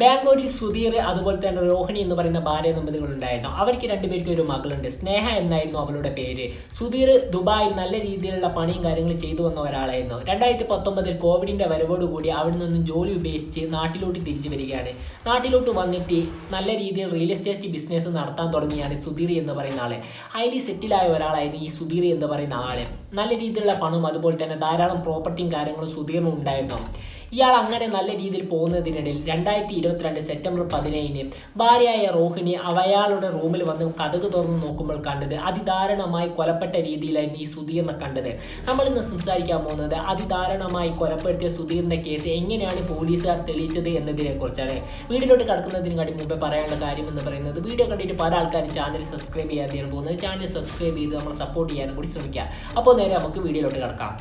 ബാംഗ്ലൂരിൽ സുധീർ അതുപോലെ തന്നെ രോഹിണി എന്ന് പറയുന്ന ഭാര്യ ദമ്പതികൾ ഉണ്ടായിരുന്നു. അവർക്ക് രണ്ടുപേർക്കും ഒരു മകളുണ്ട്. സ്നേഹ എന്നായിരുന്നു അവളുടെ പേര്. സുധീർ ദുബായിൽ നല്ല രീതിയിലുള്ള പണിയും കാര്യങ്ങളും ചെയ്തു വന്ന ഒരാളായിരുന്നു. രണ്ടായിരത്തി പത്തൊമ്പതിൽ കോവിഡിന്റെ വരവോടുകൂടി അവിടെ നിന്നും ജോലി ഉപേക്ഷിച്ച് നാട്ടിലോട്ട് തിരിച്ചു വരികയാണ്. നാട്ടിലോട്ട് വന്നിട്ട് നല്ല രീതിയിൽ റിയൽ എസ്റ്റേറ്റ് ബിസിനസ് നടത്താൻ തുടങ്ങിയാണ് സുധീർ എന്ന് പറയുന്ന ആളെ. ഹൈലി സെറ്റിലായ ഒരാളായിരുന്നു ഈ സുധീർ എന്ന് പറയുന്ന ആളെ. നല്ല രീതിയിലുള്ള പണവും അതുപോലെ തന്നെ ധാരാളം പ്രോപ്പർട്ടിയും കാര്യങ്ങളും സുധീറിനും ഉണ്ടായിരുന്നു. ഇയാൾ അങ്ങനെ നല്ല രീതിയിൽ പോകുന്നതിനിടയിൽ രണ്ടായിരത്തി ഇരുപത്തിരണ്ട് സെപ്റ്റംബർ പതിനേഴിന് ഭാര്യയായ റോഹിണി അവയാളുടെ റൂമിൽ വന്ന് കഥക് തുറന്ന് നോക്കുമ്പോൾ കണ്ടത് അതിദാരുണമായി കൊലപ്പെട്ട രീതിയിലായിരുന്നു ഈ സുധീറിനെ കണ്ടത്. നമ്മൾ ഇന്ന് സംസാരിക്കാൻ പോകുന്നത് അതിദാരുണമായി കൊലപ്പെടുത്തിയ സുധീറിന്റെ കേസ് എങ്ങനെയാണ് പോലീസുകാർ തെളിയിച്ചത് എന്നതിനെ കുറിച്ചാണ് വീടിനോട്ട് കടക്കുന്നതിന് മുമ്പ് പറയാനുള്ള കാര്യം എന്ന് പറയുന്നത് വീഡിയോ കണ്ടിട്ട് പല ആൾക്കാരും ചാനൽ സബ്സ്ക്രൈബ് ചെയ്യാതെയാണ് പോകുന്നത്. ചാനൽ സബ്സ്ക്രൈബ് ചെയ്ത് നമ്മൾ സപ്പോർട്ട് ചെയ്യാനും കൂടി ശ്രമിക്കുക. അപ്പോൾ നേരെ നമുക്ക് വീഡിയോയിലോട്ട് കിടക്കാം.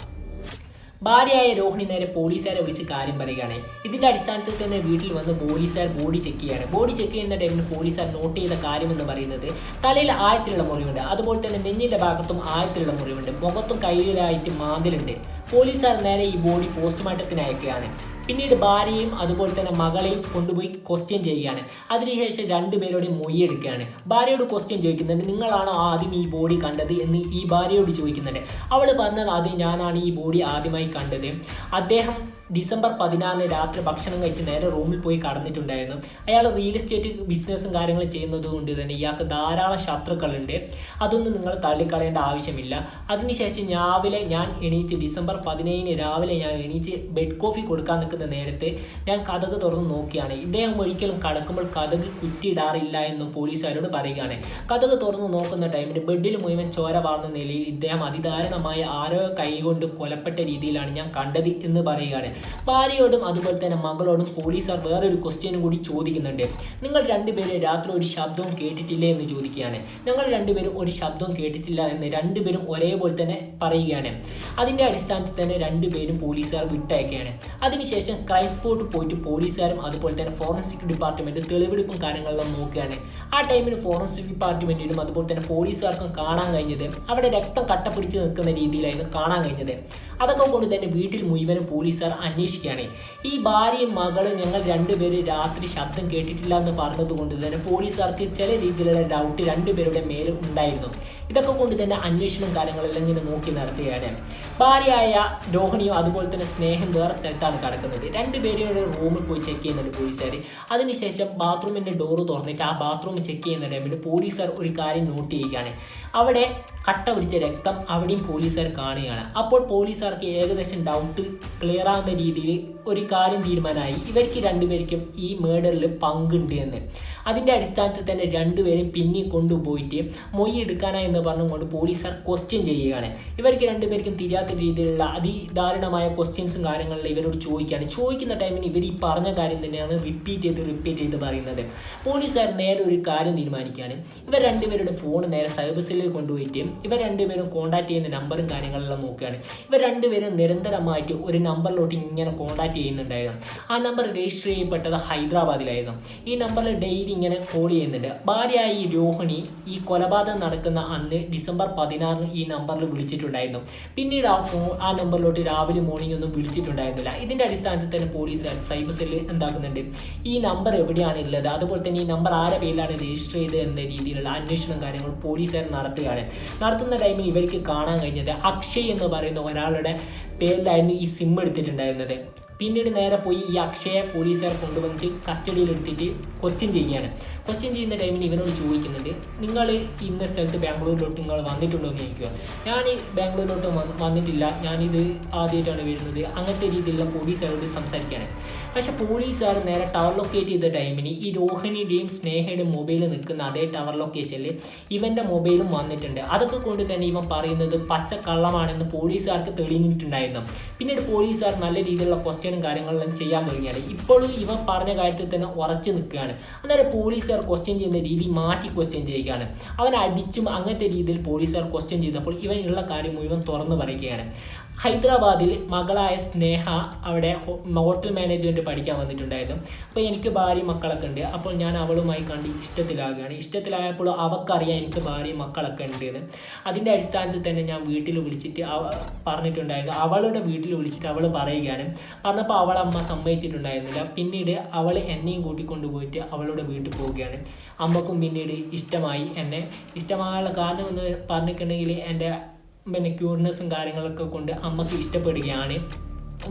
ഭാര്യയായ രോഹിണി നേരെ പോലീസുകാരെ വിളിച്ച് കാര്യം പറയുകയാണ്. ഇതിന്റെ അടിസ്ഥാനത്തിൽ തന്നെ വീട്ടിൽ വന്ന് പോലീസുകാർ ബോഡി ചെക്ക് ചെയ്യാണ് ബോഡി ചെക്ക് ചെയ്യുന്ന ടൈമിൽ പോലീസുകാർ നോട്ട് ചെയ്ത കാര്യം എന്ന് പറയുന്നത് തലയിൽ ആയത്തിലുള്ള മുറിവുണ്ട്. അതുപോലെ തന്നെ നെഞ്ഞിന്റെ ഭാഗത്തും ആയത്തിലുള്ള മുറിവുണ്ട്. മുഖത്തും കയ്യിലായിട്ട് മാന്തലുണ്ട്. പോലീസുകാർ നേരെ ഈ ബോഡി പോസ്റ്റ്മോർട്ടത്തിന് അയക്കുകയാണ്. പിന്നീട് ഭാര്യയും അതുപോലെ തന്നെ മകളെയും കൊണ്ടുപോയി ക്വസ്റ്റ്യൻ ചെയ്യുകയാണ്. അതിനുശേഷം രണ്ടുപേരോടും മൊയ്യെടുക്കുകയാണ് ഭാര്യയോട് ക്വസ്റ്റ്യൻ ചോദിക്കുന്നുണ്ട് നിങ്ങളാണോ ആദ്യം ഈ ബോഡി കണ്ടത്? എന്ന് ഈ ഭാര്യയോട് ചോദിക്കുന്നുണ്ട്. അവൾ പറഞ്ഞത് അത് ഞാനാണ് ഈ ബോഡി ആദ്യമായി കണ്ടത്. അദ്ദേഹം ഡിസംബർ പതിനാലിന് രാത്രി ഭക്ഷണം കഴിച്ച് നേരെ റൂമിൽ പോയി കടന്നിട്ടുണ്ടായിരുന്നു. അയാൾ റിയൽ എസ്റ്റേറ്റ് ബിസിനസ്സും കാര്യങ്ങളും ചെയ്യുന്നത് കൊണ്ട് തന്നെ ഇയാൾക്ക് ധാരാളം ശത്രുക്കളുണ്ട്. അതൊന്നും നിങ്ങൾ തള്ളിക്കളയേണ്ട ആവശ്യമില്ല. അതിനുശേഷം രാവിലെ ഞാൻ എണീച്ച് ഡിസംബർ പതിനേഴിന് രാവിലെ ഞാൻ എണീച്ച് ബെഡ് കോഫി കൊടുക്കാൻ നിൽക്കുന്ന നേരത്തെ ഞാൻ കഥക് തുറന്ന് നോക്കിയാണ്. ഇദ്ദേഹം ഒരിക്കലും കടക്കുമ്പോൾ കഥക് കുറ്റിയിടാറില്ല എന്നും പോലീസുകാരോട് പറയുകയാണ്. കഥക് തുറന്ന് നോക്കുന്ന ടൈമിൽ ബെഡിൽ മുഴുവൻ ചോര വാർന്ന നിലയിൽ ഇദ്ദേഹം അതിദാരുണമായ ആരോ കൈകൊണ്ട് കൊലപ്പെട്ട രീതിയിലാണ് ഞാൻ കണ്ടത് എന്ന് പറയുകയാണ്. ഭാര്യയോടും അതുപോലെ തന്നെ മകളോടും പോലീസുകാർ വേറൊരു ക്വസ്റ്റ്യനും കൂടി ചോദിക്കുന്നുണ്ട്. നിങ്ങൾ രണ്ടുപേരും രാത്രി ഒരു ശബ്ദവും കേട്ടിട്ടില്ലേ? എന്ന് ചോദിക്കുകയാണ്. ഞങ്ങൾ രണ്ടുപേരും ഒരു ശബ്ദവും കേട്ടിട്ടില്ല എന്ന് രണ്ടുപേരും ഒരേപോലെ തന്നെ പറയുകയാണ്. അതിന്റെ അടിസ്ഥാനത്തിൽ തന്നെ രണ്ടുപേരും പോലീസുകാർ വിട്ടയക്കുകയാണ്. അതിനുശേഷം ക്രൈം സ്പോട്ട് പോയിട്ട് പോലീസുകാരും അതുപോലെ തന്നെ ഫോറൻസിക് ഡിപ്പാർട്ട്മെന്റ് തെളിവെടുപ്പും കാര്യങ്ങളെല്ലാം നോക്കുകയാണ്. ആ ടൈമിൽ ഫോറൻസിക് ഡിപ്പാർട്ട്മെന്റിനും അതുപോലെ തന്നെ പോലീസുകാർക്കും കാണാൻ കഴിഞ്ഞത് അവിടെ രക്തം കട്ടപ്പിടിച്ച് നിൽക്കുന്ന രീതിയിലായിരുന്നു കാണാൻ കഴിഞ്ഞത്. അതൊക്കെ കൊണ്ട് തന്നെ വീട്ടിൽ മുഴുവനും പോലീസുകാർ അന്വേഷിക്കുകയാണ്. ഈ ഭാര്യയും മകളും ഞങ്ങൾ രണ്ടുപേരും രാത്രി ശബ്ദം കേട്ടിട്ടില്ല എന്ന് പറഞ്ഞത് കൊണ്ട് തന്നെ പോലീസുകാർക്ക് ചില രീതിയിലുള്ള ഡൗട്ട് രണ്ടുപേരുടെ മേൽ ഉണ്ടായിരുന്നു. ഇതൊക്കെ കൊണ്ട് തന്നെ അന്വേഷണം കാര്യങ്ങളെല്ലാം ഇങ്ങനെ നോക്കി നടത്തുകയാണ്. ഭാര്യയായ രോഹിണിയും അതുപോലെ തന്നെ സ്നേഹം വേറെ സ്ഥലത്താണ് കിടക്കുന്നത്. രണ്ടുപേരുടെ റൂമിൽ പോയി ചെക്ക് ചെയ്യുന്നുണ്ട് പോലീസുകാർ. അതിനുശേഷം ബാത്റൂമിന്റെ ഡോറ് തുറന്നിട്ട് ആ ബാത്റൂം ചെക്ക് ചെയ്യുന്ന ടൈമിൽ പോലീസുകാർ ഒരു കാര്യം നോട്ട് ചെയ്യുകയാണ്. അവിടെ കട്ട പിടിച്ച രക്തം അവിടെയും പോലീസുകാർ കാണുകയാണ്. അപ്പോൾ പോലീസുകാർക്ക് ഏകദേശം ഡൗട്ട് ക്ലിയർ ആകുന്ന രീതിയിൽ ഒരു കാര്യം തീരുമാനമായി. ഇവർക്ക് രണ്ടുപേർക്കും ഈ മേഡറിൽ പങ്കുണ്ട് എന്ന്. അതിന്റെ അടിസ്ഥാനത്തിൽ തന്നെ രണ്ടുപേരും പിന്നെ കൊണ്ടുപോയിട്ട് മൊഴി എടുക്കാനായി എന്ന് പറഞ്ഞുകൊണ്ട് പോലീസുകാർ ക്വസ്റ്റ്യൻ ചെയ്യുകയാണ്. ഇവർക്ക് രണ്ടുപേർക്കും തിരിയാത്ത രീതിയിലുള്ള അതിദാരുണമായ ക്വസ്റ്റ്യൻസും കാര്യങ്ങളിലും ഇവരോട് ചോദിക്കുകയാണ്. ചോദിക്കുന്ന ടൈമിന് ഇവർ ഈ പറഞ്ഞ കാര്യം തന്നെയാണ് റിപ്പീറ്റ് ചെയ്ത് റിപ്പീറ്റ് ചെയ്ത് പറയുന്നത്. പോലീസുകാർ നേരെ ഒരു കാര്യം തീരുമാനിക്കുകയാണ്. ഇവർ രണ്ടുപേരുടെ ഫോൺ നേരെ സൈബർ സെല്ലിൽ കൊണ്ടുപോയിട്ട് ഇവർ രണ്ടുപേരും കോൺടാക്ട് ചെയ്യുന്ന നമ്പറും കാര്യങ്ങളെല്ലാം നോക്കുകയാണ്. ഇവർ രണ്ടുപേരും നിരന്തരമായിട്ട് ഒരു നമ്പറിലോട്ട് ഇങ്ങനെ കോൺടാക്ട് ചെയ്യുന്നുണ്ടായിരുന്നു. ആ നമ്പർ രജിസ്റ്റർ ചെയ്യപ്പെട്ടത് ഹൈദരാബാദിലായിരുന്നു. ഈ നമ്പറിൽ ഡെയിലി ഇങ്ങനെ കോൾ ചെയ്യുന്നുണ്ട്. ഭാര്യയായ ഈ രോഹിണി ഈ കൊലപാതകം നടക്കുന്ന അന്ന് ഡിസംബർ പതിനാറിന് ഈ നമ്പറിൽ വിളിച്ചിട്ടുണ്ടായിരുന്നു. പിന്നീട് ആ ഫോൺ ആ നമ്പറിലോട്ട് രാവിലെ മോർണിംഗ് ഒന്നും വിളിച്ചിട്ടുണ്ടായിരുന്നില്ല. ഇതിന്റെ അടിസ്ഥാനത്തിൽ തന്നെ പോലീസ് സൈബർ സെല്ല് എന്താക്കുന്നുണ്ട്. ഈ നമ്പർ എവിടെയാണ് ഉള്ളത്? അതുപോലെ തന്നെ ഈ നമ്പർ ആരുടെ പേരിലാണ് രജിസ്റ്റർ ചെയ്തത് എന്ന രീതിയിലുള്ള അന്വേഷണം കാര്യങ്ങൾ പോലീസുകാർ നടത്തുകയാണ്. നടത്തുന്ന ടൈമിൽ ഇവർക്ക് കാണാൻ കഴിഞ്ഞത് അക്ഷയ് എന്ന് പറയുന്ന ഒരാളുടെ പേരിലായിരുന്നു ഈ സിം എടുത്തിട്ടുണ്ടായിരുന്നത്. പിന്നീട് നേരെ പോയി ഈ അക്ഷയെ പോലീസുകാർ കൊണ്ടുവന്നിട്ട് കസ്റ്റഡിയിൽ എടുത്തിട്ട് ക്വസ്റ്റ്യൻ ചെയ്യുകയാണ്. ക്വസ്റ്റ്യൻ ചെയ്യുന്ന ടൈമിൽ ഇവരോട് ചോദിക്കുന്നുണ്ട് നിങ്ങൾ ഇന്ന സ്ഥലത്ത് ബാംഗ്ലൂരിലോട്ട് നിങ്ങൾ വന്നിട്ടുണ്ടോ എന്ന് ചോദിക്കുക. ഞാൻ ബാംഗ്ലൂരിലോട്ട് വന്നിട്ടില്ല. ഞാനിത് ആദ്യമായിട്ടാണ് വരുന്നത്. അങ്ങനത്തെ രീതിയിലുള്ള പോലീസുകാരോട് സംസാരിക്കുകയാണ്. പക്ഷെ പോലീസുകാർ നേരെ ടവർ ലൊക്കേറ്റ് ചെയ്ത ടൈമിന് ഈ രോഹിണിയുടെയും സ്നേഹയുടെയും മൊബൈൽ നിൽക്കുന്ന അതേ ടവർ ലൊക്കേഷനിൽ ഇവന്റെ മൊബൈലും വന്നിട്ടുണ്ട്. അതൊക്കെ കൊണ്ട് തന്നെ ഇവൻ പറയുന്നത് പച്ച കള്ളമാണെന്ന് പോലീസുകാർക്ക് തെളിഞ്ഞിട്ടുണ്ടായിരുന്നു. പിന്നീട് പോലീസുകാർ നല്ല രീതിയിലുള്ള ക്വസ്റ്റ്യനും കാര്യങ്ങളെല്ലാം ചെയ്യാൻ തുടങ്ങിയാണ്. ഇപ്പോഴും ഇവൻ പറഞ്ഞ കാര്യത്തിൽ തന്നെ ഉറച്ചു നിൽക്കുകയാണ്. അന്നേരം പോലീസുകാർ ക്വസ്റ്റ്യൻ ചെയ്യുന്ന രീതി മാറ്റി ക്വസ്റ്റ്യൻ ചെയ്യുകയാണ്. അവൻ അടിച്ചും അങ്ങനത്തെ രീതിയിൽ പോലീസുകാർ ക്വസ്റ്റ്യൻ ചെയ്തപ്പോൾ ഇവൻ ഉള്ള കാര്യം മുഴുവൻ തുറന്നു പറയുകയാണ്. ഹൈദരാബാദിൽ മകളായ സ്നേഹ അവിടെ ഹോട്ടൽ മാനേജ്മെന്റ് പഠിക്കാൻ വന്നിട്ടുണ്ടായിരുന്നു. അപ്പോൾ എനിക്ക് ഭാര്യ മക്കളൊക്കെ ഉണ്ട്. അപ്പോൾ ഞാൻ അവളുമായി കണ്ട് ഇഷ്ടത്തിലാകുകയാണ്. ഇഷ്ടത്തിലായപ്പോൾ അവൾക്കറിയാം എനിക്ക് ഭാര്യ മക്കളൊക്കെ ഉണ്ട് എന്ന് അതിന്റെ അടിസ്ഥാനത്തിൽ തന്നെ ഞാൻ വീട്ടിൽ വിളിച്ചിട്ട് പറഞ്ഞിട്ടുണ്ടായിരുന്നു. അവളുടെ വീട്ടിൽ വിളിച്ചിട്ട് അവൾ പറയുകയാണ്. പറഞ്ഞപ്പോൾ അവളമ്മ സമ്മതിച്ചിട്ടുണ്ടായിരുന്നില്ല. പിന്നീട് അവൾ എന്നെയും കൂട്ടിക്കൊണ്ട് പോയിട്ട് അവളുടെ വീട്ടിൽ പോവുകയാണ്. അമ്മക്കും പിന്നീട് ഇഷ്ടമായി എന്നെ. ഇഷ്ടമാകാനുള്ള കാരണം എന്ന് പറഞ്ഞിട്ടുണ്ടെങ്കിൽ എന്റെ പിന്നെ കാര്യങ്ങളൊക്കെ കൊണ്ട് അമ്മയ്ക്ക് ഇഷ്ടപ്പെടുകയാണ്.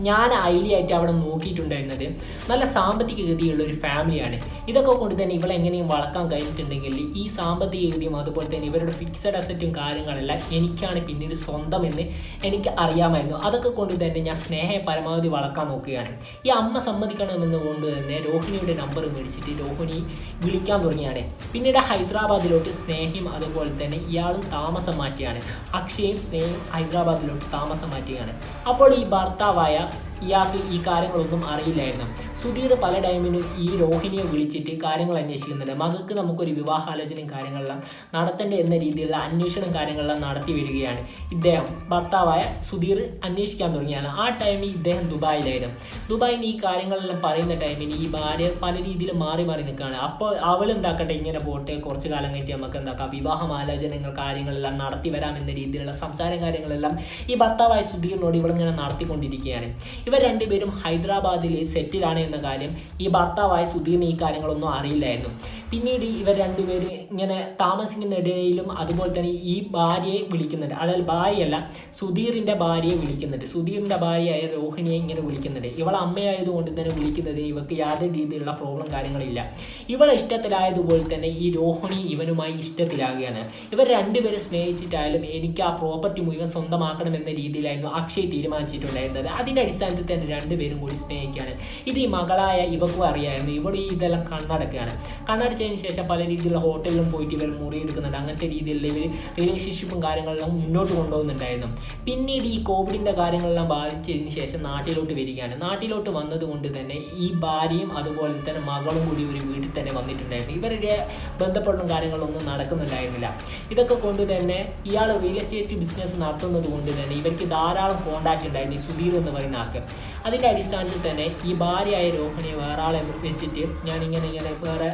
ഞാൻ ഐലിയായിട്ട് അവിടെ നോക്കിയിട്ടുണ്ടായിരുന്നത് നല്ല സാമ്പത്തിക ഗതിയുള്ള ഒരു ഫാമിലിയാണ്. ഇതൊക്കെ കൊണ്ട് തന്നെ ഇവളെ എങ്ങനെയും വളക്കാൻ കഴിഞ്ഞിട്ടുണ്ടെങ്കിൽ ഈ സാമ്പത്തിക ഗതിയും അതുപോലെ തന്നെ ഇവരുടെ ഫിക്സഡ് അസറ്റും കാര്യങ്ങളെല്ലാം എനിക്കാണ് പിന്നീട് സ്വന്തം എന്ന് എനിക്ക് അറിയാമായിരുന്നു. അതൊക്കെ കൊണ്ട് തന്നെ ഞാൻ സ്നേഹയെ പരമാവധി വളക്കാൻ നോക്കുകയാണ്. ഈ അമ്മ സമ്മതിക്കണമെന്ന് കൊണ്ട് തന്നെ രോഹിണിയുടെ നമ്പർ മേടിച്ചിട്ട് രോഹിണി വിളിക്കാൻ തുടങ്ങിയാണ്. പിന്നീട് ഹൈദരാബാദിലോട്ട് സ്നേഹയും അതുപോലെ തന്നെ ഇയാളും താമസം മാറ്റിയാണ്. അക്ഷയും സ്നേഹയും ഹൈദരാബാദിലോട്ട് താമസം മാറ്റുകയാണ്. അപ്പോൾ ഈ ഭർത്താവായ up ഇയാൾക്ക് ഈ കാര്യങ്ങളൊന്നും അറിയില്ലായിരുന്നു. സുധീർ പല ടൈമിനും ഈ രോഹിണിയെ വിളിച്ചിട്ട് കാര്യങ്ങൾ അന്വേഷിക്കുന്നുണ്ട്. മകൾക്ക് നമുക്കൊരു വിവാഹാലോചനയും കാര്യങ്ങളെല്ലാം നടത്തേണ്ട എന്ന രീതിയിലുള്ള അന്വേഷണം കാര്യങ്ങളെല്ലാം നടത്തി വരികയാണ്. ഇദ്ദേഹം ഭർത്താവായ സുധീർ അന്വേഷിക്കാൻ തുടങ്ങിയാണ്. ആ ടൈമിൽ ഇദ്ദേഹം ദുബായിലായിരുന്നു. ദുബായിൽ ഈ കാര്യങ്ങളെല്ലാം പറയുന്ന ടൈമിൽ ഈ ഭാര്യ പല രീതിയിൽ മാറി മാറി നിൽക്കുകയാണ്. അപ്പോൾ അവൾ എന്താക്കട്ടെ ഇങ്ങനെ പോട്ടെ കുറച്ച് കാലം കഴിഞ്ഞ് നമുക്ക് എന്താക്കാം? വിവാഹം ആലോചനകൾ കാര്യങ്ങളെല്ലാം നടത്തി വരാം എന്ന രീതിയിലുള്ള സംസാരം കാര്യങ്ങളെല്ലാം ഈ ഭർത്താവായ സുധീറിനോട് ഇവളിങ്ങനെ നടത്തിക്കൊണ്ടിരിക്കുകയാണ്. ഇവർ രണ്ടുപേരും ഹൈദരാബാദിൽ സെറ്റിലാണ് എന്ന കാര്യം ഈ ഭർത്താവായ സുധീറിന് ഈ കാര്യങ്ങളൊന്നും അറിയില്ലായിരുന്നു. പിന്നീട് ഇവർ രണ്ടുപേരും ഇങ്ങനെ താമസിക്കുന്നിടയിലും അതുപോലെ തന്നെ ഈ ഭാര്യയെ വിളിക്കുന്നുണ്ട്. അതായത് ഭാര്യയല്ല സുധീറിന്റെ ഭാര്യയെ വിളിക്കുന്നുണ്ട്. സുധീറിന്റെ ഭാര്യയായ രോഹിണിയെ ഇങ്ങനെ വിളിക്കുന്നുണ്ട്. ഇവൾ അമ്മയായതുകൊണ്ട് തന്നെ വിളിക്കുന്നതിന് ഇവർക്ക് യാതൊരു രീതിയിലുള്ള പ്രോബ്ലം കാര്യങ്ങളില്ല. ഇവൾ ഇഷ്ടത്തിലായതുപോലെ തന്നെ ഈ രോഹിണി ഇവനുമായി ഇഷ്ടത്തിലാകുകയാണ്. ഇവർ രണ്ടുപേരെ സ്നേഹിച്ചിട്ടായാലും എനിക്ക് ആ പ്രോപ്പർട്ടി മുഴുവൻ സ്വന്തമാക്കണമെന്ന രീതിയിലായിരുന്നു അക്ഷയ് തീരുമാനിച്ചിട്ടുണ്ടായിരുന്നത്. അതിന്റെ അടിസ്ഥാനത്തിൽ തന്നെ രണ്ടുപേരും കൂടി സ്നേഹിക്കുകയാണ്. ഇത് ഈ മകളായ ഇവക്കും അറിയായിരുന്നു. ഇവിടെ ഈ ഇതെല്ലാം കണ്ണടക്കുകയാണ്. കണ്ണടച്ചതിന് ശേഷം പല രീതിയിലുള്ള ഹോട്ടലിലും പോയിട്ട് ഇവർ മുറി എടുക്കുന്നുണ്ട്. അങ്ങനത്തെ രീതിയിലുള്ള ഇവർ റിലേഷൻഷിപ്പും കാര്യങ്ങളെല്ലാം മുന്നോട്ട് കൊണ്ടുപോകുന്നുണ്ടായിരുന്നു. പിന്നീട് ഈ കോവിഡിന്റെ കാര്യങ്ങളെല്ലാം ബാധിച്ചതിന് ശേഷം നാട്ടിലോട്ട് വരികയാണ്. നാട്ടിലോട്ട് വന്നതുകൊണ്ട് തന്നെ ഈ ഭാര്യയും അതുപോലെ തന്നെ മകളും കൂടി ഒരു വീട്ടിൽ തന്നെ വന്നിട്ടുണ്ടായിരുന്നു. ഇവരുടെ ബന്ധപ്പെടുന്ന കാര്യങ്ങളൊന്നും നടക്കുന്നുണ്ടായിരുന്നില്ല. ഇതൊക്കെ കൊണ്ട് തന്നെ ഇയാൾ റിയൽ എസ്റ്റേറ്റ് ബിസിനസ് നടത്തുന്നത് കൊണ്ട് തന്നെ ഇവർക്ക് ധാരാളം കോണ്ടാക്ട് ഉണ്ടായിരുന്നു. ഈ സുധീർ എന്ന് പറയുന്ന ആൾക്ക്. അതിന്റെ അടിസ്ഥാനത്തിൽ തന്നെ ഈ ഭാര്യയായ രോഹിണിയെ വേറെ ആളെ വെച്ചിട്ട് ഞാൻ ഇങ്ങനെ ഇങ്ങനെ വേറെ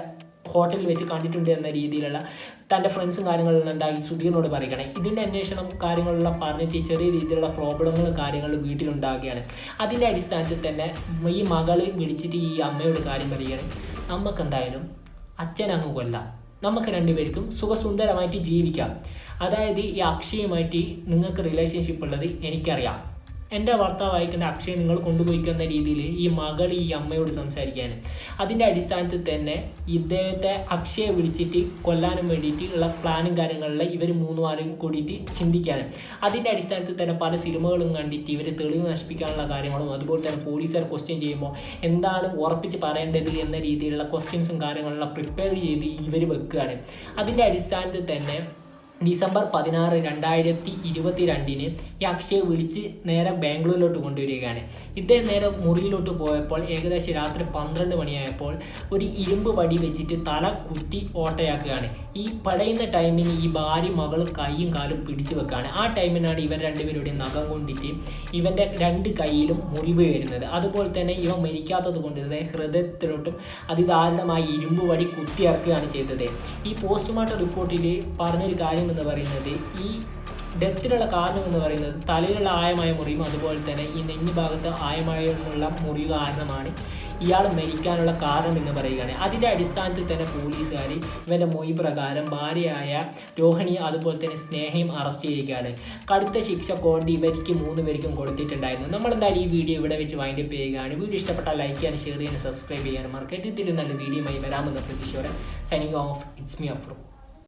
ഹോട്ടലിൽ വെച്ച് കണ്ടിട്ടുണ്ട് എന്ന രീതിയിലുള്ള തന്റെ ഫ്രണ്ട്സും കാര്യങ്ങളെല്ലാം എന്തായി സുധീറിനോട് പറയണേ ഇതിന്റെ അന്വേഷണം കാര്യങ്ങളെല്ലാം പറഞ്ഞിട്ട് ചെറിയ രീതിയിലുള്ള പ്രോബ്ലങ്ങളും കാര്യങ്ങളും വീട്ടിലുണ്ടാകുകയാണ് അതിന്റെ അടിസ്ഥാനത്തിൽ തന്നെ ഈ മകൾ വിളിച്ചിട്ട് ഈ അമ്മയോട് കാര്യം പറയുകയാണ്. നമുക്ക് എന്തായാലും അച്ഛനങ്ങ് കൊല്ലാം. നമുക്ക് രണ്ടുപേർക്കും സുഖസുന്ദരമായിട്ട് ജീവിക്കാം. അതായത് ഈ അക്ഷയുമായിട്ട് നിങ്ങൾക്ക് റിലേഷൻഷിപ്പ് ഉള്ളത് എനിക്കറിയാം. എന്റെ വാർത്ത വായിക്കേണ്ട അക്ഷയം നിങ്ങൾ കൊണ്ടുപോയിക്കുന്ന രീതിയിൽ ഈ മകൾ ഈ അമ്മയോട് സംസാരിക്കുകയാണ് അതിന്റെ അടിസ്ഥാനത്തിൽ തന്നെ ഇദ്ദേഹത്തെ അക്ഷയെ വിളിച്ചിട്ട് കൊല്ലാനും വേണ്ടിയിട്ട് ഉള്ള പ്ലാനും കാര്യങ്ങളിൽ ഇവർ മൂന്നുമാരും കൂടിയിട്ട് ചിന്തിക്കുകയാണ് അതിന്റെ അടിസ്ഥാനത്തിൽ തന്നെ പല സിനിമകളും കണ്ടിട്ട് ഇവർ തെളിവ് നശിപ്പിക്കാനുള്ള കാര്യങ്ങളും അതുപോലെ തന്നെ പോലീസുകാർ ക്വസ്റ്റ്യൻ ചെയ്യുമ്പോൾ എന്താണ് ഉറപ്പിച്ച് പറയേണ്ടത് എന്ന രീതിയിലുള്ള ക്വസ്റ്റ്യൻസും കാര്യങ്ങളെല്ലാം പ്രിപ്പയർ ചെയ്ത് ഇവർ വെക്കുകയാണ്. അതിന്റെ അടിസ്ഥാനത്തിൽ തന്നെ ഡിസംബർ പതിനാറ് രണ്ടായിരത്തി ഇരുപത്തി രണ്ടിന് ഈ അക്ഷയെ വിളിച്ച് നേരെ ബാംഗ്ലൂരിലോട്ട് കൊണ്ടുവരികയാണ്. ഇദ്ദേഹം നേരെ മുറിയിലോട്ട് പോയപ്പോൾ ഏകദേശം രാത്രി പന്ത്രണ്ട് മണിയായപ്പോൾ ഒരു ഇരുമ്പ് വടി വെച്ചിട്ട് തല കുത്തി ഓട്ടയാക്കുകയാണ്. ഈ പടയുന്ന ടൈമിന് ഈ ഭാര്യ മകൾ കൈയും കാലും പിടിച്ചു വെക്കുകയാണ്. ആ ടൈമിനാണ് ഇവർ രണ്ടുപേരുടെയും നഖം കൊണ്ടിട്ട് ഇവന്റെ രണ്ട് കൈയിലും മുറിവ് വരുന്നത്. അതുപോലെ തന്നെ ഇവ മരിക്കാത്തത് കൊണ്ട് തന്നെ ഹൃദയത്തിലോട്ടും അതിദാരുണമായി ഇരുമ്പ് വടി കുത്തിയിറക്കുകയാണ് ചെയ്തത്. ഈ പോസ്റ്റ്മോർട്ടം റിപ്പോർട്ടിൽ പറഞ്ഞൊരു കാര്യം എന്ന് പറയുന്നത് ഈ ഡെത്തിനുള്ള കാരണം എന്ന് പറയുന്നത് തലയിലുള്ള ആയമായ മുറിയും അതുപോലെ തന്നെ ഈ നെഞ്ഞു ഭാഗത്ത് ആയമായുള്ള മുറിവ് കാരണമാണ് ഇയാൾ മരിക്കാനുള്ള കാരണം എന്ന് പറയുകയാണ്. അതിന്റെ അടിസ്ഥാനത്തിൽ തന്നെ പോലീസുകാർ ഇവന്റെ മൊഴി പ്രകാരം ഭാര്യയായ രോഹിണി അതുപോലെ തന്നെ സ്നേഹയും അറസ്റ്റ് ചെയ്യുകയാണ്. കടുത്ത ശിക്ഷ കോടതി ഇവർക്ക് മൂന്ന് പേർക്കും കൊടുത്തിട്ടുണ്ടായിരുന്നു. നമ്മളെന്തായാലും ഈ വീഡിയോ ഇവിടെ വെച്ച് വൈൻഡ് അപ്പ് ചെയ്യുകയാണ്. വീഡിയോ ഇഷ്ടപ്പെട്ടാൽ ലൈക്ക് ചെയ്യാനും ഷെയർ ചെയ്യാനും സബ്സ്ക്രൈബ് ചെയ്യാനും മറക്കരുത്. ഇതിലും നല്ല വീഡിയോയുമായി വരാമെന്ന പ്രതീക്ഷയോടെ signing off it's me Afro